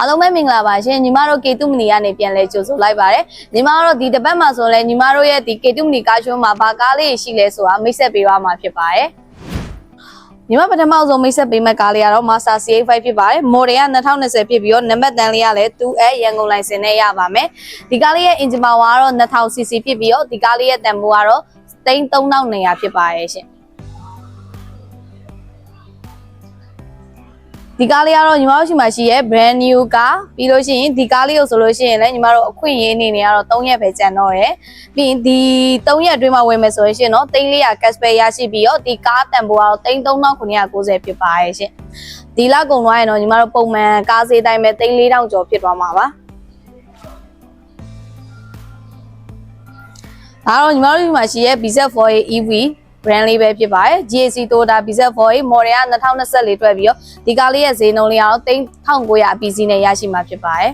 အားလုံးပဲမင်္ဂလာပါရှင်ညီမတို့ကေတုမနီကနေပြန်လဲကြိုဆိုလိုက်ပါတယ်ညီမတို့ဒီတစ်ပတ်မှာဆိုလဲညီမတို့ရဲ့ဒီကေတုမနီကားချိုးမှာဘာကားလေးရှိလဲဆိုတာမိတ်ဆက်ပေးသွားမှာဖြစ်ပါတယ်ညီမပထမဆုံးမိတ်ဆက်ပေးမဲ့ကားလေးကတော့ Master CA5 ဖြစ်ပါတယ် model က2020ဖြစ်ပြီးတော့နံပါတ်တန်လေးကလည်း 2A ရန်ကုန်လိုင်စင်နဲ့ရပါမယ်ဒီကားလေးရဲ့ engine power ကတော့ 2000cc ဖြစ်ပြီးတော့ဒီကားလေးရဲ့တန်ဖိုးကတော့3300ဖြစ်ပါတယ်ရှင် ဒီကားလေးကတော့ညီမတို့ရှိမှရှိရဲ့ brand new ကားပြီးလို့ရှိရင်ဒီကားလေးကိုဆိုလို့ရှိရင်လည်းညီမတို့အခွင့်အရေးအနေနဲ့ကတော့3ရက်ပဲကျန်တော့ရယ်ပြီးရင်ဒီ3ရက်အတွင်းမှာဝင်မယ်ဆိုလို့ရှိရင်တော့3400 cash back ရရှိပြီးတော့ဒီကားတန်ဖိုးကတော့3990ဖြစ်ပါရဲ့ရှင်ဒီလကုန်သွားရင်တော့ညီမတို့ပုံမှန်ကားဈေးတိုင်းပဲ3400ကျော်ဖြစ်သွားမှာပါဒါတော့ညီမတို့ဒီမှာရှိရဲ့ BZ4A EV brand လေးပဲဖြစ်ပါတယ် GAC Toyota BZ4A model က2024ထွက်ပြီးတော့ဒီကားလေးရဲ့ဈေးနှုန်းလေးကတော့3900အပီစီနဲ့ရရှိမှာဖြစ်ပါတယ်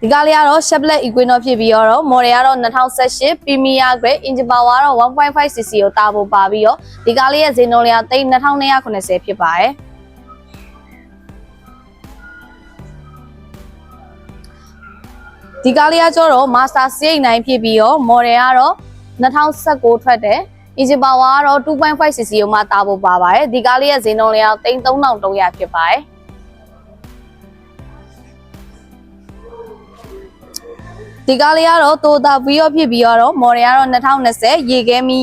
ဒီကားလေးကတော့ Chevrolet Equinox ဖြစ်ပြီးတော့ model ကတော့2018 Premier Grade engine power ကတော့ 1.5cc ကိုတာဖို့ပါပြီးတော့ဒီကားလေးရဲ့ဈေးနှုန်းလေးက3290ဖြစ်ပါတယ် ဒီကားလေးကကျတော့ Master C89 ဖြစ်ပြီးတော့ model ကတော့2019ထွက်တယ် engine power ကတော့ 2.5cc ကိုမှတာဖို့ပါပါတယ်ဒီကားလေးရဲ့ဈေးနှုန်းလေးက3300ဖြစ်ပါတယ်ဒီကားလေးကတော့ Toyota Vios ဖြစ်ပြီးတော့ model ကတော့2020ရေခဲမီ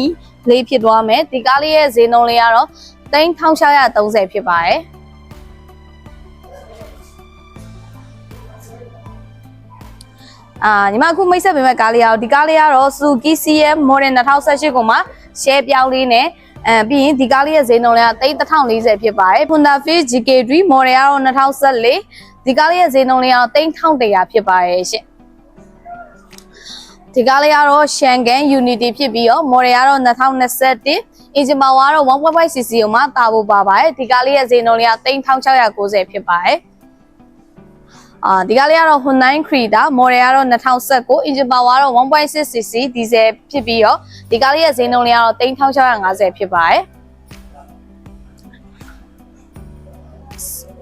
လေးဖြစ်သွားမယ်ဒီကားလေးရဲ့ဈေးနှုန်းလေးကတော့3630ဖြစ်ပါတယ် အာညီမအခုမိတ်ဆက်ပေးမဲ့ကားလေးကတော့ဒီကားလေးကတော့ Suzuki CM Model 2018ကိုမှ share ပြောင်းလေးနဲ့အဲပြီးရင်ဒီကားလေးရဲ့ဈေးနှုန်းလေးက3040ဖြစ်ပါတယ် Honda Fit GK3 Model ကတော့2014ဒီကားလေးရဲ့ဈေးနှုန်းလေးကတော့3100ဖြစ်ပါတယ်ရှင်ဒီကားလေးကတော့ Shangan Unity ဖြစ်ပြီးတော့ model ကတော့2021 engine power ကတော့ 1.5cc ကိုမှတာဖို့ပါပါတယ်ဒီကားလေးရဲ့ဈေးနှုန်းလေးက3690ဖြစ်ပါတယ် အာဒီကားလေးကတော့ Hyundai Creta model ကတော့2019 engine power ကတော့ 1.6cc diesel ဖြစ်ပြီးတော့ဒီကားလေးရဲ့ဈေးနှုန်းလေးကတော့3650ဖြစ်ပါတယ်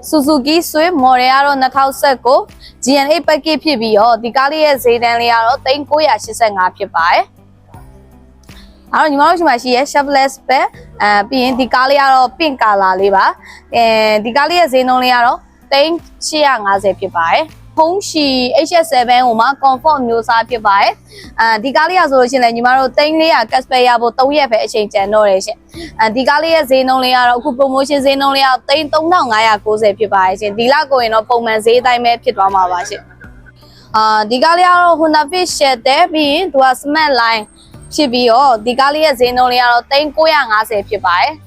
Suzuki Swift model ကတော့2019 GN8 package ဖြစ်ပြီးတော့ဒီကားလေးရဲ့ဈေးတန်းလေးကတော့3985ဖြစ်ပါတယ်။အဲ့တော့ညီမတို့ရှိမှရှိရဲ့ Chevrolet Spec အဲပြီးရင်ဒီကားလေးကတော့ pink color လေးပါ။အဲဒီကားလေးရဲ့ဈေးနှုန်းလေးကတော့ 3850ဖြစ်ပါတယ်။ဖုံးရှီ HS7 ကိုမှ comfort မျိုးစားဖြစ်ပါတယ်။အဲဒီကားလေးရဆိုလို့ရှိရင်လည်းညီမတို့3400 cashback ရဖို့3ရက်ပဲအချိန်ကျန်တော့တယ်ရှင်။အဲဒီကားလေးရဲ့ဈေးနှုန်းလေးကတော့အခု promotion ဈေးနှုန်းလေးက3590ဖြစ်ပါတယ်ရှင်။ဒီလကိုရင်တော့ပုံမှန်ဈေးအတိုင်းပဲဖြစ်သွားမှာပါရှင်။အာဒီကားလေးကတော့ Honda Fit Share တဲ့ပြီးရင်သူက Smart Line ဖြစ်ပြီးတော့ဒီကားလေးရဲ့ဈေးနှုန်းလေးကတော့3950ဖြစ်ပါတယ်။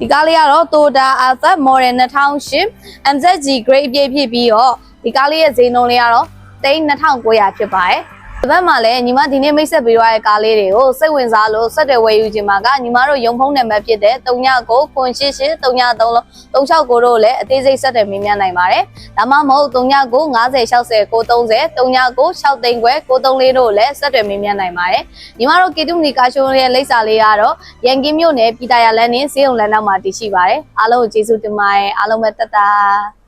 ဒီကားလေးကတော့ Toyota Alphard Model 2008 MZG Grade ပြည့်ဖြစ်ပြီးတော့ဒီကားလေးရဲ့ဈေးနှုန်းလေးကတော့3900ဖြစ်ပါတယ်။ ဒီဘက်မှာလည်းညီမဒီနေ့မိတ်ဆက်ပေးရတဲ့ကားလေးတွေကိုစိတ်ဝင်စားလို့ဆက်တယ်ဝယ်ယူခြင်းမှာကညီမတို့ရုံဖုံးနံပါတ်ဖြစ်တဲ့39ခွန်88 33လုံး369တို့လည်းအသေးစိတ်ဆက်တယ်မေးမြန်းနိုင်ပါတယ်။ဒါမှမဟုတ်39 50 60 930 39 6သိန်းခွဲ934တို့လည်းဆက်တယ်မေးမြန်းနိုင်ပါတယ်။ညီမတို့ကေတုမနီကာရှိုးရဲ့လိပ်စာလေးကတော့ရန်ကင်းမြို့နယ်ပြည်တာရလန်းနဲ့စေုံလန်းနောက်မှာတည်ရှိပါတယ်။အားလုံးကိုကျေးဇူးတင်ပါတယ်။အားလုံးပဲတက်တာ